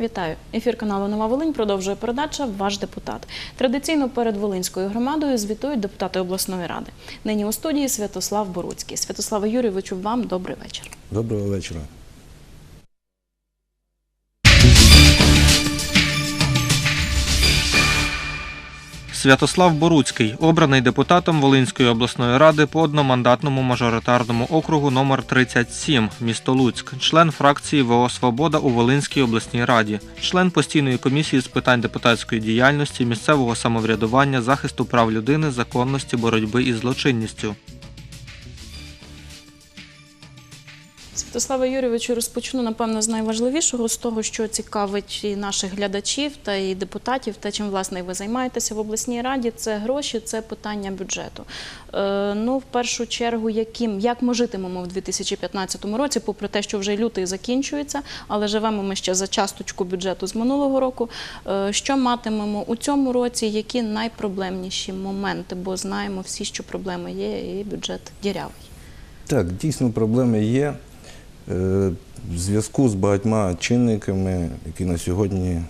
Вітаю! Ефір каналу Нова Волинь продовжує передача Ваш депутат. Традиційно перед Волинською громадою звітують депутати обласної ради. Нині у студії Святослав Боруцький. Святославе Юрійовичу, вам добрий вечір. Доброго вечора. Святослав Боруцький, обраний депутатом Волинської обласної ради по одномандатному мажоритарному округу номер 37 місто Луцьк, член фракції ВО Свобода у Волинській обласній раді, член постійної комісії з питань депутатської діяльності, місцевого самоврядування, захисту прав людини, законності, боротьби із злочинністю. Святославе Юрійовичу, розпочну напевно з найважливішого з того, що цікавить і наших глядачів та і депутатів, та чим власне ви займаєтеся в обласній раді. Це гроші, це питання бюджету. Е, ну, в першу чергу, яким як ми житимемо в 2015 році, попри те, що вже лютий закінчується, але живемо ми ще за часточку бюджету з минулого року. Е, що матимемо у цьому році? Які найпроблемніші моменти? Бо знаємо всі, що проблеми є, і бюджет дірявий. Так, дійсно проблеми є. Е, В зв'язку з багатьма чинниками, які на сьогодні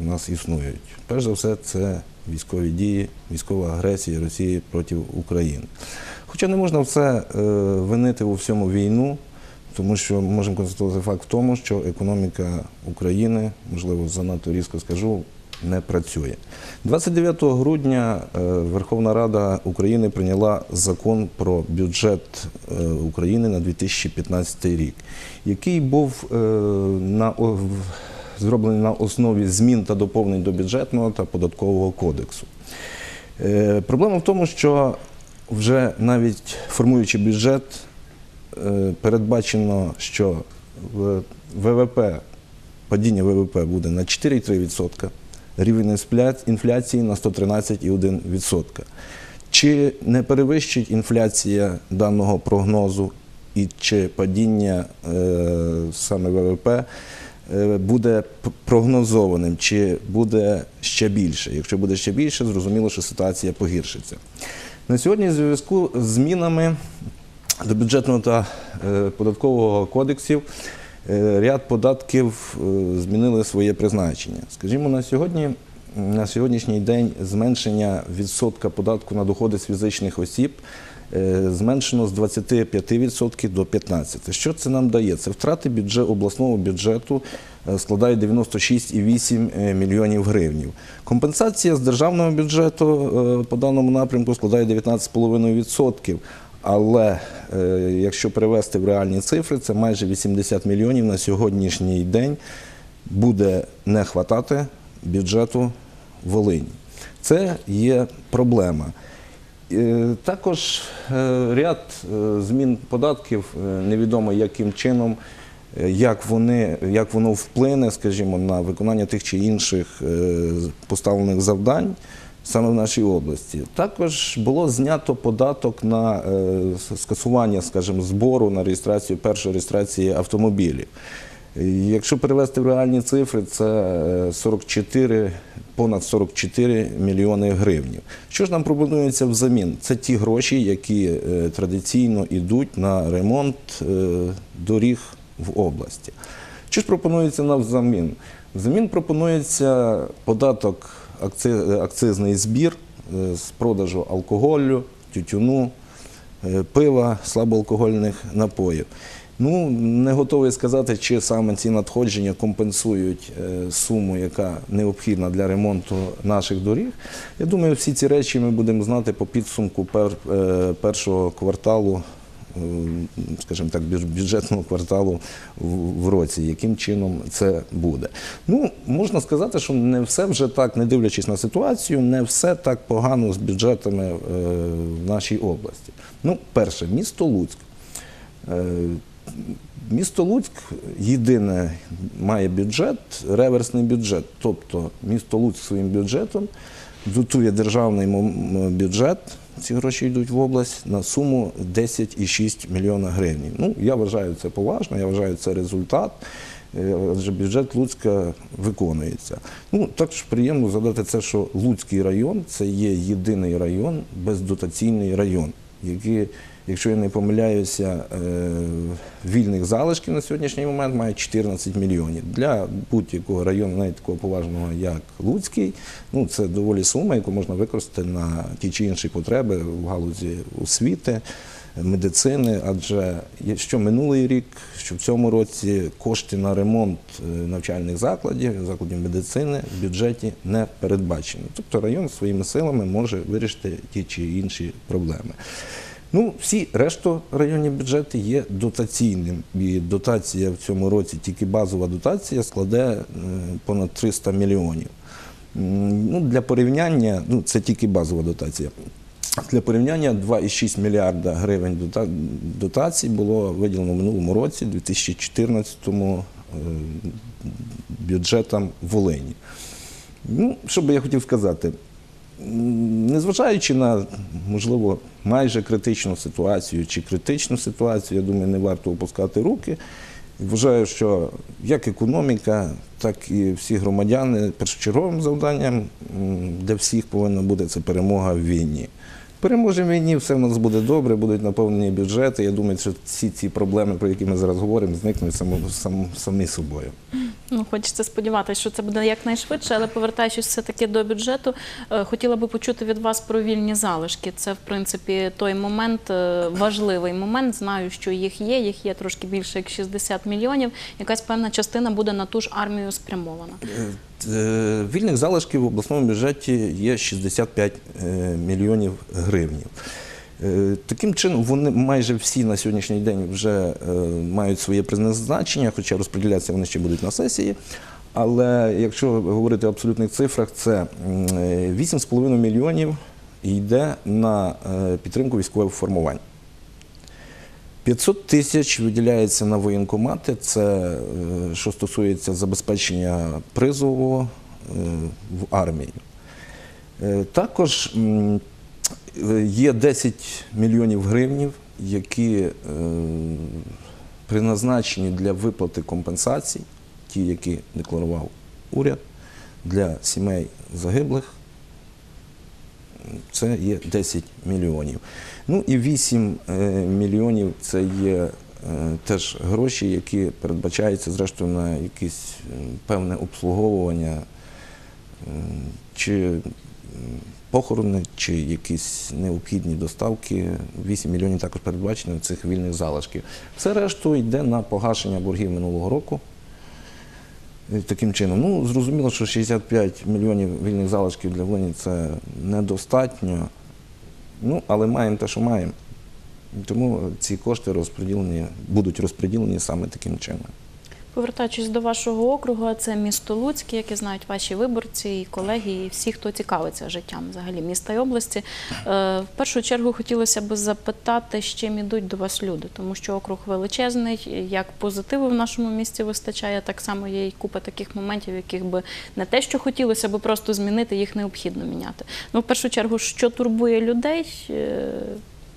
в нас існують. Перш за все, це військові дії, військова агресія Росії проти України. Хоча не можна все е, винити у всьому війну, тому що можемо констатувати факт в тому, що економіка України, можливо, занадто різко скажу, не працює. 29 грудня е, Верховна Рада України прийняла закон про бюджет е, України на 2015 рік, який був е, на, зроблений на основі змін та доповнень до бюджетного та податкового кодексу. Проблема в тому, що вже навіть формуючи бюджет, передбачено, що ВВП, падіння ВВП буде на 4,3%, рівень інфля- інфляції на 113,1%. Чи не перевищить інфляція даного прогнозу і чи падіння е, саме ВВП е, буде прогнозованим, чи буде ще більше? Якщо буде ще більше, зрозуміло, що ситуація погіршиться. На сьогодні в зв'язку з змінами до бюджетного та е, податкового кодексів ряд податків е, змінили своє призначення. Скажімо, на сьогодні. На сьогоднішній день зменшення відсотка податку на доходи з фізичних осіб е, зменшено з 25% до 15%. Що це нам дає? Це втрати бюджет, обласного бюджету е, складає 96,8 мільйонів гривнів. Компенсація з державного бюджету е, по даному напрямку складає 19,5%. Але е, якщо перевести в реальні цифри, це майже 80 мільйонів на сьогоднішній день буде не хватати бюджету Волині. Це є проблема. Е, Також е, ряд змін податків, невідомо яким чином, як, вони, як воно вплине, скажімо, на виконання тих чи інших поставлених завдань саме в нашій області. Також було знято податок на е, скасування, скажімо, збору на реєстрацію першої реєстрації автомобілів. Е, Якщо перевести в реальні цифри, це е, 44, понад 44 мільйони гривень. Що ж нам пропонується взамін? Це ті гроші, які е, традиційно йдуть на ремонт е, доріг в області. Що ж пропонується нам взамін? Взамін пропонується податок акцизний збір е, з продажу алкоголю, тютюну, е, пива, слабоалкогольних напоїв. Ну, не готовий сказати, чи саме ці надходження компенсують е, суму, яка необхідна для ремонту наших доріг. Я думаю, всі ці речі ми будемо знати по підсумку першого кварталу, скажімо так, бюдж- бюджетного кварталу в- році, яким чином це буде. Ну, можна сказати, що не все вже так, не дивлячись на ситуацію, не все так погано з бюджетами е, в нашій області. Ну, перше, місто Луцьк. Е, Місто Луцьк єдине має бюджет, реверсний бюджет. Тобто місто Луцьк своїм бюджетом дотує державний бюджет, ці гроші йдуть в область на суму 10,6 мільйона гривень. Ну, я вважаю це поважно, я вважаю це результат. е, адже бюджет Луцька виконується. Ну, також приємно задати це, що Луцький район це є єдиний район, бездотаційний район, який, якщо я не помиляюся, е, вільних залишків на сьогоднішній момент має 14 мільйонів. Для будь-якого району, навіть такого поважного, як Луцький, ну, це доволі сума, яку можна використати на ті чи інші потреби в галузі освіти медицини, адже що минулий рік, що в цьому році кошти на ремонт е, навчальних закладів, закладів медицини в бюджеті не передбачені. Тобто район своїми силами може вирішити ті чи інші проблеми. Ну, всі решту районні бюджети є дотаційним. І дотація в цьому році, тільки базова дотація, складе е, понад 300 мільйонів. Ну, для порівняння, ну, це тільки базова дотація. Для порівняння 2,6 мільярда гривень дотацій було виділено в минулому році, 2014 е, бюджетам Волині. Ну, що би я хотів сказати? Незважаючи на, можливо, майже критичну ситуацію чи критичну ситуацію, я думаю, не варто опускати руки. Вважаю, що як економіка, так і всі громадяни першочерговим завданням для всіх повинна бути це перемога в війні. Переможемо в війні, все в нас буде добре, будуть наповнені бюджети. Я думаю, що всі ці проблеми, про які ми зараз говоримо, зникнуть самі собою. Ну, хочеться сподіватися, що це буде якнайшвидше, але повертаючись все-таки до бюджету, е, хотіла би почути від вас про вільні залишки. Це, в принципі, той момент, е, важливий момент. Знаю, що їх є, їх є трошки більше як 60 мільйонів. Якась певна частина буде на ту ж армію спрямована. Е, Вільних залишків в обласному бюджеті є 65 е, мільйонів гривнів. Е, Таким чином, вони майже всі на сьогоднішній день вже е, мають своє призначення, хоча розподілятися вони ще будуть на сесії. Але якщо говорити в абсолютних цифрах, це е, 8,5 мільйонів йде на е, підтримку військових формувань. 500 тисяч виділяється на воєнкомати. Це що стосується забезпечення призову в армію. Також є 10 мільйонів гривнів, які е, призначені для виплати компенсацій, ті, які декларував уряд, для сімей загиблих це є 10 мільйонів. Ну і 8 е, мільйонів це є е, теж гроші, які передбачаються зрештою на якесь е, певне обслуговування е, чи похорони, чи якісь необхідні доставки. 8 мільйонів також передбачено цих вільних залишків. Все решту йде на погашення боргів минулого року. Таким чином, ну зрозуміло, що 65 мільйонів вільних залишків для Волині це недостатньо. Ну, але маємо те, що маємо. Тому ці кошти розподілені, будуть розподілені саме таким чином. Повертаючись до вашого округу, це місто Луцьк, яке знають ваші виборці і колеги, і всі, хто цікавиться життям взагалі міста і області. Е, В першу чергу хотілося б запитати, з чим ідуть до вас люди, тому що округ величезний, як позитиву в нашому місті вистачає, так само є і купа таких моментів, яких би не те, що хотілося би просто змінити, їх необхідно міняти. Ну, в першу чергу, що турбує людей е,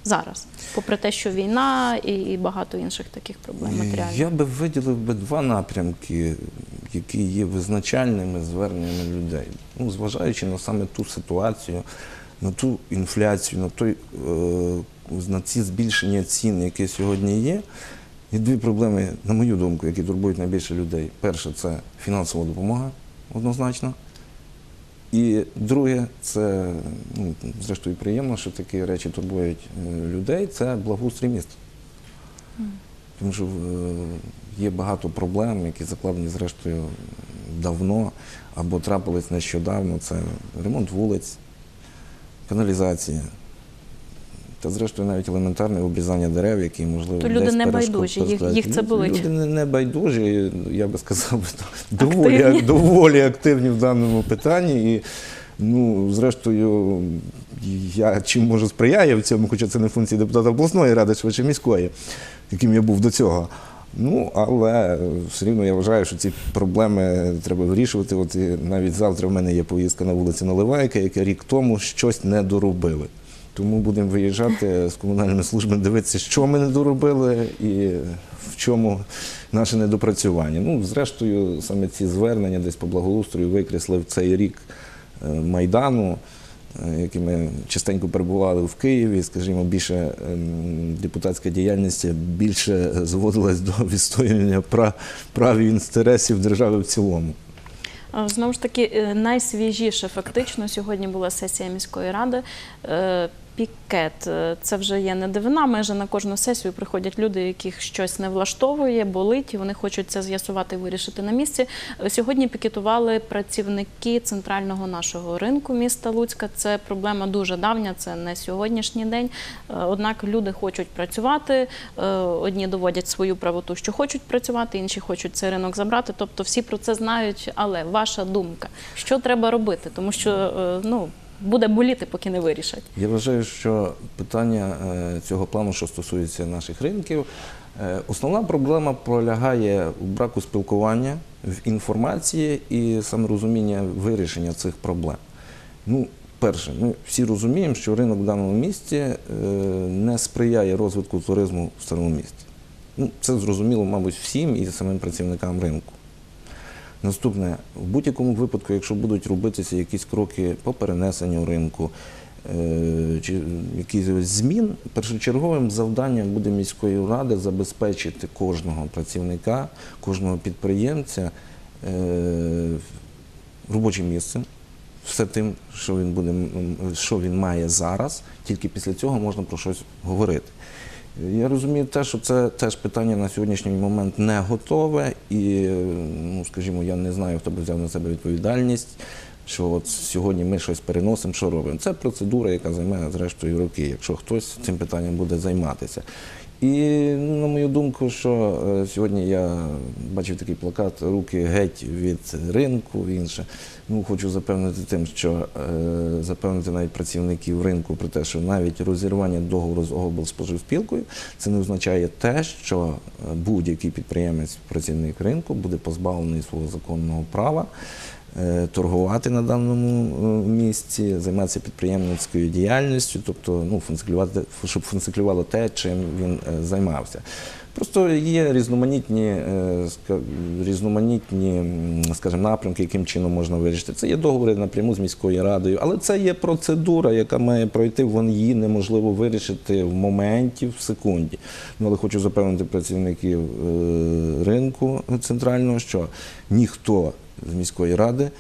зараз, попри те, що війна і, багато інших таких проблем матеріальних. Я би виділив би два напрямки, які є визначальними зверненнями людей. Ну, зважаючи на саме ту ситуацію, на ту інфляцію, на той, е, на ці збільшення цін, які сьогодні є. Є дві проблеми, на мою думку, які турбують найбільше людей. Перше це фінансова допомога, однозначно. І друге, це ну, зрештою приємно, що такі речі турбують е, людей. Це благоустрій міста. Тому що е, є багато проблем, які закладені зрештою давно або трапились нещодавно. Це ремонт вулиць, каналізація. Та зрештою навіть елементарне обрізання дерев, які можливо. То люди десь не байдужі, їх- їх це болить. Люди не, не байдужі, я би сказав, доволі, Активні. доволі активні в даному питанні. І, ну, зрештою, я чим можу сприяю в цьому, хоча це не функції депутата обласної ради, швидше міської, яким я був до цього. Ну, але все рівно я вважаю, що ці проблеми треба вирішувати. От і навіть завтра в мене є поїздка на вулиці Наливайка, яка рік тому щось не доробили. Тому будемо виїжджати з комунальними службами, дивитися, що ми не доробили і в чому наше недопрацювання. Ну, зрештою, саме ці звернення десь по благоустрою викреслив цей рік е, Майдану, е, який ми частенько перебували в Києві, скажімо, більше ем, депутатська діяльність більше зводилась до відстоювання прав, і інтересів держави в цілому. Знову ж таки, е, найсвіжіше фактично сьогодні була сесія міської ради. Пікет Е, це вже є не дивина. Майже на кожну сесію приходять люди, яких щось не влаштовує, болить, і вони хочуть це з'ясувати вирішити на місці. Е, Сьогодні пікетували працівники центрального нашого ринку міста Луцька. Це проблема дуже давня, це не сьогоднішній день. Е, Однак люди хочуть працювати. Одні доводять свою правоту, що хочуть працювати, інші хочуть цей ринок забрати. Тобто всі про це знають. Але ваша думка, що треба робити? Тому що ну буде боліти, поки не вирішать. Я вважаю, що питання е, цього плану, що стосується наших ринків, е, основна проблема полягає у браку спілкування, в інформації і саме розуміння вирішення цих проблем. Ну, перше, ми всі розуміємо, що ринок в даному місті е, не сприяє розвитку туризму в старому місті. Ну, це зрозуміло, мабуть, всім і самим працівникам ринку. Наступне, в будь-якому випадку, якщо будуть робитися якісь кроки по перенесенню ринку, е, чи якісь змін, першочерговим завданням буде міської ради забезпечити кожного працівника, кожного підприємця е, робочим місцем, все тим, що він буде, що він має зараз, тільки після цього можна про щось говорити. Я розумію те, що це теж питання на сьогоднішній момент не готове, і, ну, скажімо, я не знаю, хто би взяв на себе відповідальність, що от сьогодні ми щось переносимо, що робимо. Це процедура, яка займе зрештою роки, якщо хтось цим питанням буде займатися. І на мою думку, що е, сьогодні я бачив такий плакат Руки геть від ринку інше. Ну, хочу запевнити тим, що е, запевнити навіть працівників ринку про те, що навіть розірвання договору з облспоживспілкою це не означає те, що е, будь-який підприємець, працівник ринку буде позбавлений свого законного права торгувати на даному е, місці, займатися підприємницькою діяльністю, тобто ну, функціонувати, щоб функціонувало те, чим він е, займався. Просто є різноманітні, е, різноманітні скажімо, напрямки, яким чином можна вирішити. Це є договори напряму з міською радою, але це є процедура, яка має пройти, вон її неможливо вирішити в моменті, в секунді. Ну, але хочу запевнити працівників е, ринку центрального, що ніхто з міської ради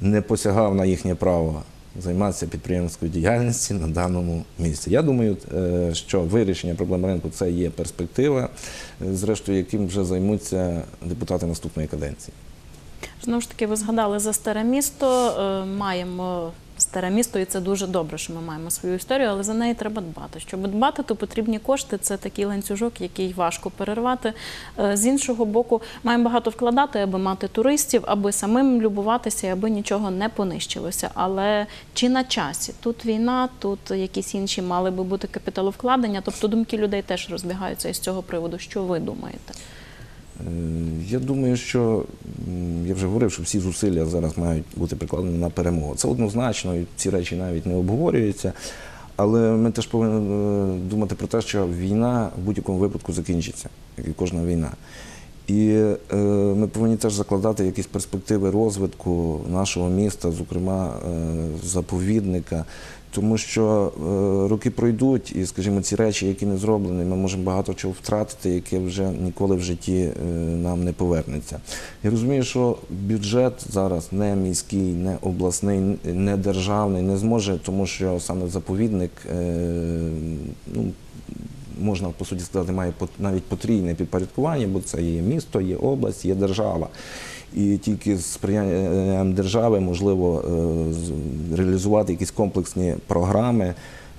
не посягав на їхнє право займатися підприємницькою діяльністю на даному місці. Я думаю, е, що вирішення проблем ринку це є перспектива, зрештою, яким вже займуться депутати наступної каденції. Знову ж таки, ви згадали за старе місто. Е, Маємо старе місто, і це дуже добре, що ми маємо свою історію, але за неї треба дбати. Щоб дбати, то потрібні кошти. Це такий ланцюжок, який важко перервати. Е, З іншого боку, маємо багато вкладати, аби мати туристів, аби самим любуватися, аби нічого не понищилося. Але чи на часі? Тут війна, тут якісь інші мали би бути капіталовкладення. Тобто думки людей теж розбігаються із цього приводу. Що ви думаєте? Е, Я думаю, що я вже говорив, що всі зусилля зараз мають бути прикладені на перемогу. Це однозначно, і ці речі навіть не обговорюються. Але ми теж повинні е, думати про те, що війна в будь-якому випадку закінчиться, як і кожна війна. І е, ми повинні теж закладати якісь перспективи розвитку нашого міста, зокрема заповідника, тому що е, роки пройдуть, і, скажімо, ці речі, які не зроблені, ми можемо багато чого втратити, яке вже ніколи в житті е, нам не повернеться. Я розумію, що бюджет зараз не міський, не обласний, не державний, не зможе, тому що саме заповідник. е, ну, можна по суті сказати, має навіть потрійне підпорядкування, бо це є місто, є область, є держава. І тільки з сприянням держави можливо е, реалізувати якісь комплексні програми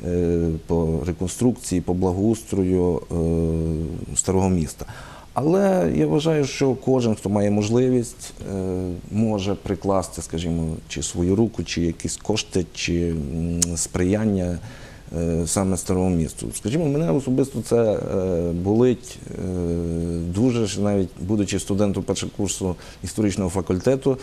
е, по реконструкції, по благоустрою е, старого міста. Але я вважаю, що кожен, хто має можливість, може прикласти, скажімо, чи свою руку, чи якісь кошти, чи сприяння саме старому місту. Скажімо, мене особисто це е, болить е, дуже, навіть будучи студентом першого курсу історичного факультету.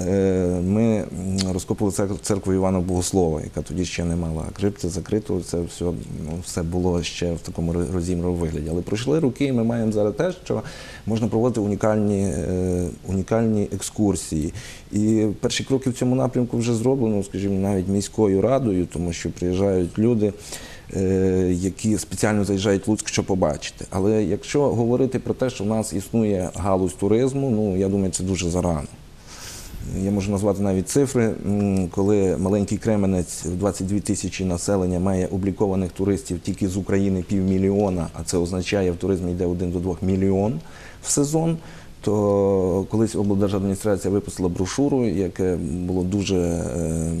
Е, ми розкопували церкву Івана Богослова, яка тоді ще не мала крипти закритого. Це все, ну, все було ще в такому ро- розімрому вигляді. Але пройшли роки, і ми маємо зараз те, що можна проводити унікальні, е, унікальні екскурсії. І перші кроки в цьому напрямку вже зроблено, скажімо, навіть міською радою, тому що приїжджають люди. е, Які спеціально заїжджають в Луцьк, щоб побачити. Але якщо говорити про те, що в нас існує галузь туризму, ну я думаю, це дуже зарано. Я можу назвати навіть цифри, коли маленький Кременець в 22 тисячі населення має облікованих туристів тільки з України півмільйона, а це означає, в туризмі йде 1 до 2 мільйон в сезон. То колись облдержадміністрація випустила брошуру, яке було дуже. е,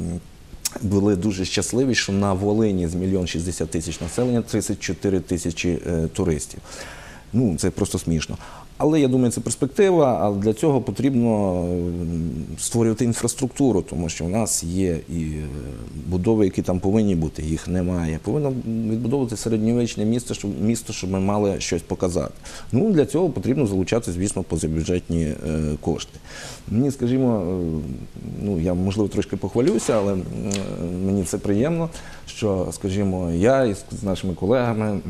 Були дуже щасливі, що на Волині з мільйон 60 тисяч населення 34 тисячі е, туристів. Ну, це просто смішно. Але я думаю, це перспектива, але для цього потрібно створювати інфраструктуру, тому що в нас є і е, будови, які там повинні бути, їх немає. Повинно відбудовувати середньовічне місто, щоб місто, щоб ми мали щось показати. Ну для цього потрібно залучати, звісно, позабюджетні е, кошти. Мені, скажімо, е, ну я можливо трошки похвалюся, але мені це приємно, що, скажімо, я із нашими колегами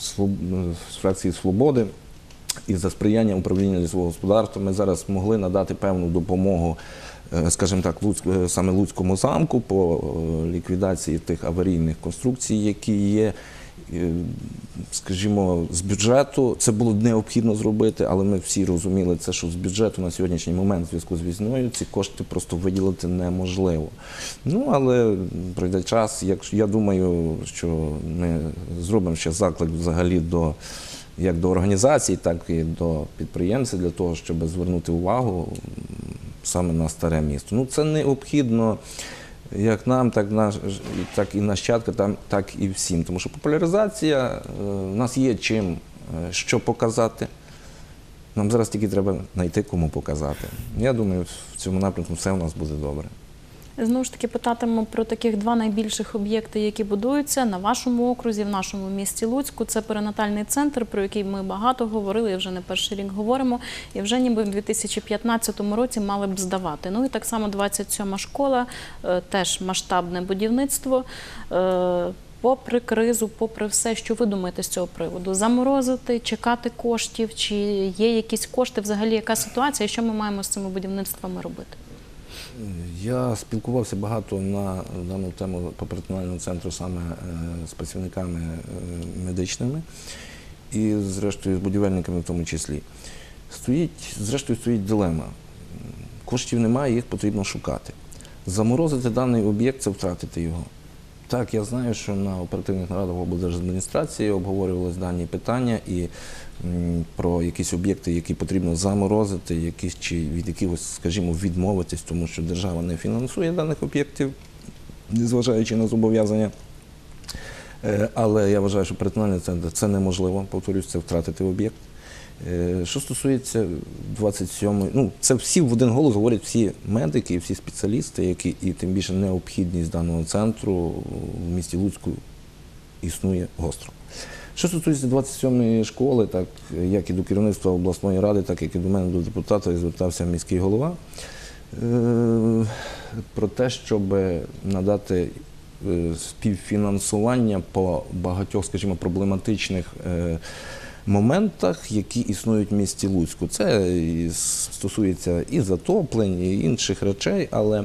з фракції Свободи. І за сприяння управління лісового господарства ми зараз змогли надати певну допомогу, е, скажімо так, е, саме Луцькому замку по е, ліквідації тих аварійних конструкцій, які є. Скажімо, з бюджету це було необхідно зробити, але ми всі розуміли це, що з бюджету на сьогоднішній момент в зв'язку з війною ці кошти просто виділити неможливо. Ну але пройде час. Якщо я думаю, що ми зробимо ще заклик взагалі до як до організацій, так і до підприємців для того, щоб звернути увагу саме на старе місто. Ну це необхідно як нам, так, наш, так і нащадка, так і всім. Тому що популяризація е, в нас є чим е, що показати. Нам зараз тільки треба знайти кому показати. Я думаю, в цьому напрямку все у нас буде добре. Знову ж таки питатимемо про таких два найбільших об'єкти, які будуються на вашому окрузі, в нашому місті Луцьку. Це перинатальний центр, про який ми багато говорили, і вже не перший рік говоримо. І вже ніби в 2015 році мали б здавати. Ну і так само 27 школа, е, теж масштабне будівництво. Е, Попри кризу, попри все, що ви думаєте з цього приводу, заморозити, чекати коштів, чи є якісь кошти, взагалі яка ситуація, що ми маємо з цими будівництвами робити? Я спілкувався багато на дану тему по центру саме е, з працівниками е, медичними і, зрештою, з будівельниками в тому числі. Стоїть, зрештою, стоїть дилема. Коштів немає, їх потрібно шукати. Заморозити даний об'єкт це втратити його. Так, я знаю, що на оперативних нарадах облдержадміністрації обговорювалися дані питання і про якісь об'єкти, які потрібно заморозити, якісь чи від якихось, скажімо, відмовитись, тому що держава не фінансує даних об'єктів, незважаючи на зобов'язання. Е, Але я вважаю, що перетинальний центр це неможливо, повторюсь, це втратити об'єкт. Е, Що стосується 27-ї, ну це всі в один голос говорять всі медики, всі спеціалісти, які і тим більше необхідність даного центру в місті Луцьку існує гостро. Що стосується 27-ї школи, так як і до керівництва обласної ради, так як і до мене до депутата, звертався міський голова е, про те, щоб надати е, співфінансування по багатьох, скажімо, проблематичних моментах, які існують в місті Луцьку. Це стосується і затоплень, і інших речей, але,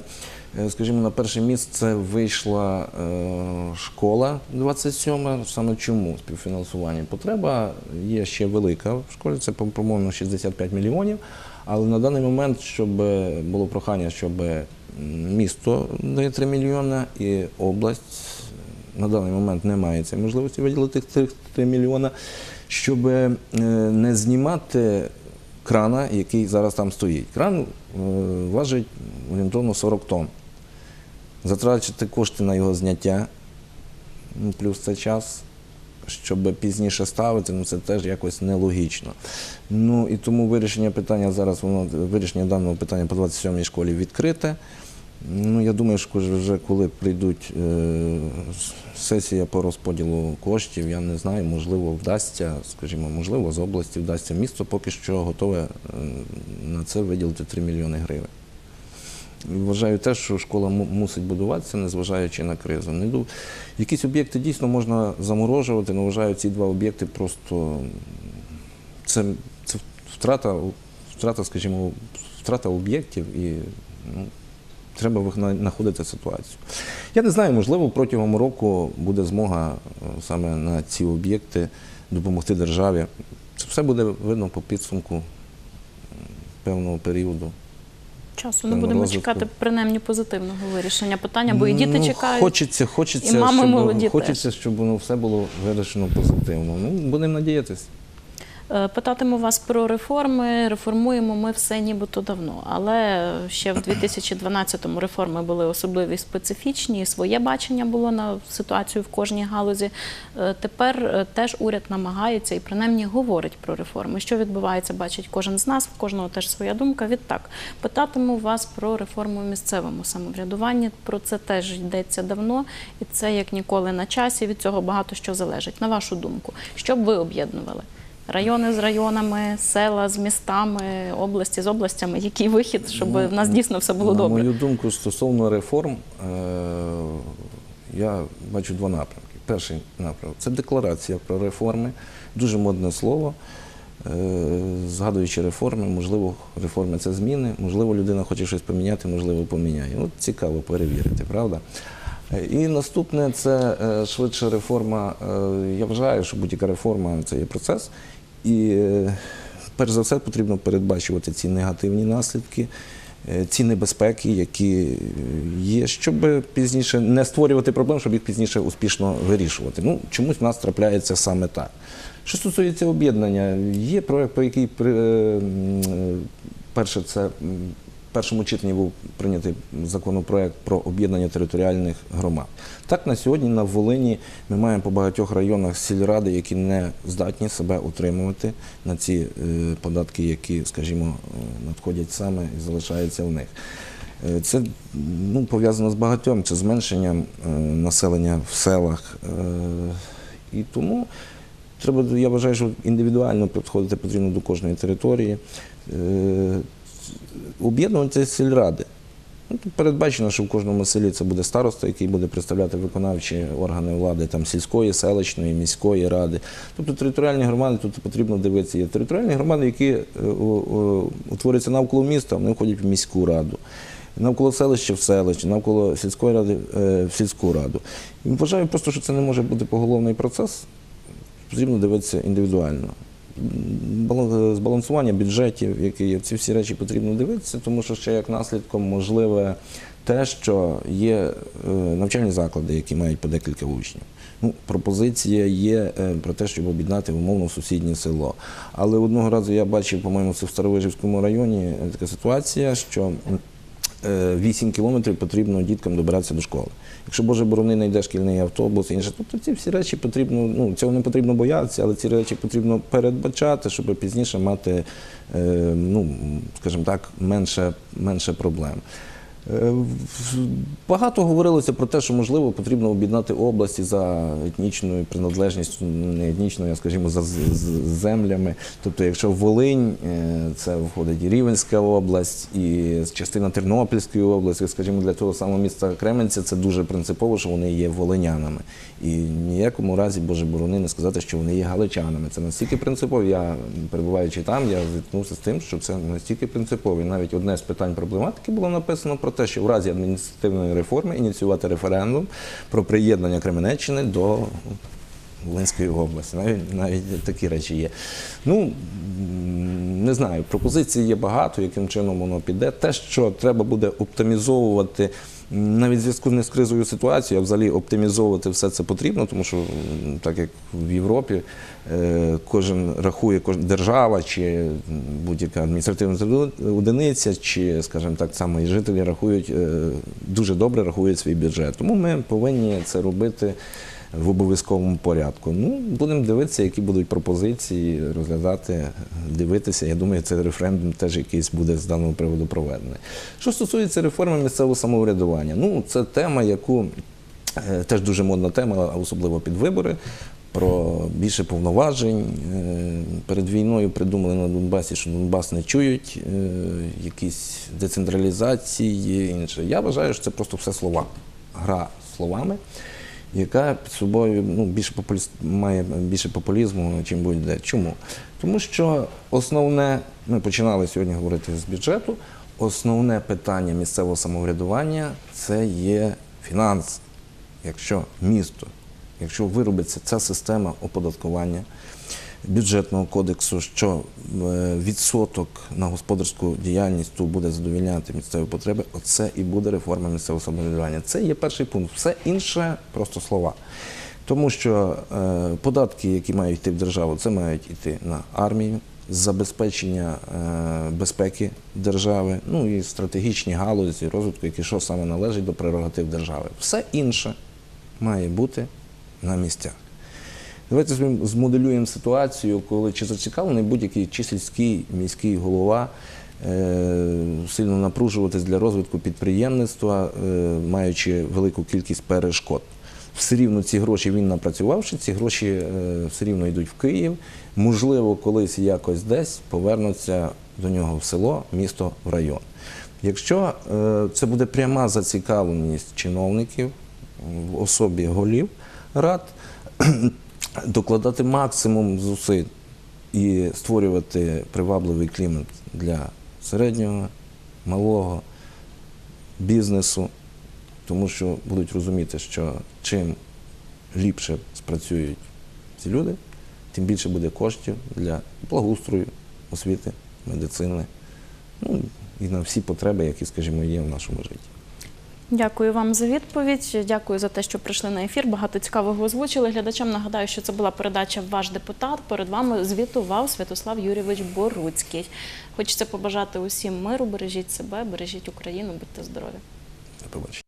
е, скажімо, на перше місце вийшла е, школа 27 Саме чому співфінансування? Потреба є ще велика в школі, це, по- по-моєму, 65 мільйонів. Але на даний момент, щоб було прохання, щоб місто дає 3 мільйони і область на даний момент не має цієї можливості виділити цих 3 мільйони, щоб е, не знімати крана, який зараз там стоїть. Кран е, важить орієнтовно 40 тонн. Затрачити кошти на його зняття, ну, плюс це час, щоб пізніше ставити, ну це теж якось нелогічно. Ну і тому вирішення питання зараз, воно вирішення даного питання по 27-й школі відкрите. Ну, я думаю, що вже коли прийдуть е, сесія по розподілу коштів, я не знаю, можливо, вдасться, скажімо, можливо, з області вдасться. Місто поки що готове е, на це виділити 3 мільйони гривень. Вважаю те, що школа мусить будуватися, незважаючи на кризу. Не ду- Якісь об'єкти дійсно можна заморожувати, але вважаю ці два об'єкти просто це, це втрата, втрата, скажімо, втрата об'єктів і ну, треба знаходити ситуацію. Я не знаю, можливо, протягом року буде змога е, саме на ці об'єкти допомогти державі. Це все буде видно по підсумку певного періоду. Часу не будемо розвитку. чекати принаймні позитивного вирішення питання, бо і діти Ну, чекають. Хочеться, хочеться, і мами щоб, молоді хочеться, щоб воно все було вирішено позитивно. Ну, будемо надіятися. Е, Питатиму вас про реформи. Реформуємо ми все нібито давно, але ще в 2012-му реформи були особливі специфічні, своє бачення було на ситуацію в кожній галузі. Е, Тепер е, теж уряд намагається і принаймні говорить про реформи. Що відбувається, бачить кожен з нас, в кожного теж своя думка. Відтак питатиму вас про реформу в місцевому самоврядуванні. Про це теж йдеться давно, і це як ніколи на часі. Від цього багато що залежить. На вашу думку, що б ви об'єднували? Райони з районами, села з містами, області з областями. Який вихід, щоб в нас дійсно все було На добре? мою думку, стосовно реформ, е, я бачу два напрямки. Перший напрямок це декларація про реформи, дуже модне слово. Е, Згадуючи реформи, можливо, реформи це зміни, можливо, людина хоче щось поміняти, можливо, поміняє. От цікаво перевірити, правда? Е, І наступне це швидше реформа. Я вважаю, що будь-яка реформа це є процес. І перш за все потрібно передбачувати ці негативні наслідки, е, ці небезпеки, які є, щоб пізніше не створювати проблем, щоб їх пізніше успішно вирішувати. Ну, чомусь в нас трапляється саме так. Що стосується об'єднання, є проект, про який е, перше це першому читанні був прийнятий законопроект про об'єднання територіальних громад. Так, на сьогодні на Волині ми маємо по багатьох районах сільради, які не здатні себе утримувати на ці е, податки, які, скажімо, е, надходять саме і залишаються в них. Е, Це ну, пов'язано з багатьом, це зменшенням населення в селах. І тому треба, я вважаю, що індивідуально підходити потрібно до кожної території. Об'єднувати сільради. Ну, передбачено, що в кожному селі це буде староста, який буде представляти виконавчі органи влади там, сільської, селищної, міської ради. Тобто територіальні громади тут потрібно дивитися. Є територіальні громади, які е, утворюються навколо міста, вони входять в міську раду. Навколо селища в селище, навколо сільської ради е, в сільську раду. І вважаю просто, що це не може бути поголовний процес. Потрібно дивитися індивідуально. Балан- Збалансування бюджетів, які є, ці всі речі потрібно дивитися, тому що ще як наслідком можливе те, що є е, навчальні заклади, які мають по декілька учнів. Ну, пропозиція є е, про те, щоб об'єднати умовно сусіднє село. Але одного разу я бачив, по-моєму, це в Старовижівському районі е, така ситуація, що 8 кілометрів потрібно діткам добиратися до школи. Якщо Боже борони не йде шкільний автобус, інше, тобто ці всі речі потрібно, ну цього не потрібно боятися, але ці речі потрібно передбачати, щоб пізніше мати, е, ну скажімо так, менше, менше проблем. Е, Багато говорилося про те, що можливо потрібно об'єднати області за етнічною приналежністю, не етнічною, а скажімо, за землями. Тобто, якщо Волинь, е, це входить і Рівенська область, і частина Тернопільської області, скажімо, для того самого міста Кременця, це дуже принципово, що вони є волинянами. І ніякому разі, Боже борони, не сказати, що вони є галичанами. Це настільки принципово. Я перебуваючи там, я зіткнувся з тим, що це настільки принципово. І навіть одне з питань проблематики було написано про те, що в разі адміністративної реформи ініціювати референдум про приєднання Кременеччини до Волинської області. Навіть навіть такі речі є. Ну не знаю, пропозицій є багато, яким чином воно піде. Те, що треба буде оптимізовувати. Навіть в зв'язку з кризовою ситуацією, а взагалі оптимізовувати все це потрібно, тому що так як в Європі е, кожен рахує, кожна держава чи будь-яка адміністративна одиниця, чи, скажімо так, само і жителі рахують е, дуже добре рахують свій бюджет. Тому ми повинні це робити в обов'язковому порядку. Ну, будемо дивитися, які будуть пропозиції, розглядати, дивитися. Я думаю, цей референдум теж якийсь буде з даного приводу проведений. Що стосується реформи місцевого самоврядування, ну це тема, яку е, теж дуже модна тема, особливо під вибори. про більше повноважень. Е, Перед війною придумали на Донбасі, що Донбас не чують, е, якісь децентралізації інше. Я вважаю, що це просто все слова, гра словами, яка під собою ну, більше популіст, має більше популізму, чим будь-де. Чому? Тому що основне, ми починали сьогодні говорити з бюджету, основне питання місцевого самоврядування це є фінанси. Якщо місто, якщо виробиться ця система оподаткування бюджетного кодексу, що е, відсоток на господарську діяльність буде задовільняти місцеві потреби, оце і буде реформа місцевого самоврядування. Це є перший пункт. Все інше просто слова. Тому що е, податки, які мають йти в державу, це мають йти на армію, забезпечення е, безпеки держави, ну і стратегічні галузі розвитку, які що саме належить до прерогатив держави. Все інше має бути на місцях. Давайте змоделюємо ситуацію, коли чи зацікавлений будь-який чи сільський міський голова е, сильно напружуватись для розвитку підприємництва, е, маючи велику кількість перешкод. Все рівно ці гроші він напрацювавши, ці гроші е, все рівно йдуть в Київ. Можливо, колись якось десь повернуться до нього в село, місто, в район. Якщо це буде пряма зацікавленість чиновників в особі голів рад, докладати максимум зусиль і створювати привабливий клімат для середнього, малого бізнесу, тому що будуть розуміти, що чим ліпше спрацюють ці люди, тим більше буде коштів для благоустрою, освіти, медицини, ну і на всі потреби, які, скажімо, є в нашому житті. Дякую вам за відповідь. Дякую за те, що прийшли на ефір. Багато цікавого озвучили. Глядачам нагадаю, що це була передача Ваш депутат. Перед вами звітував Святослав Юрійович Боруцький. Хочеться побажати усім миру, бережіть себе, бережіть Україну, будьте здорові. До побачення.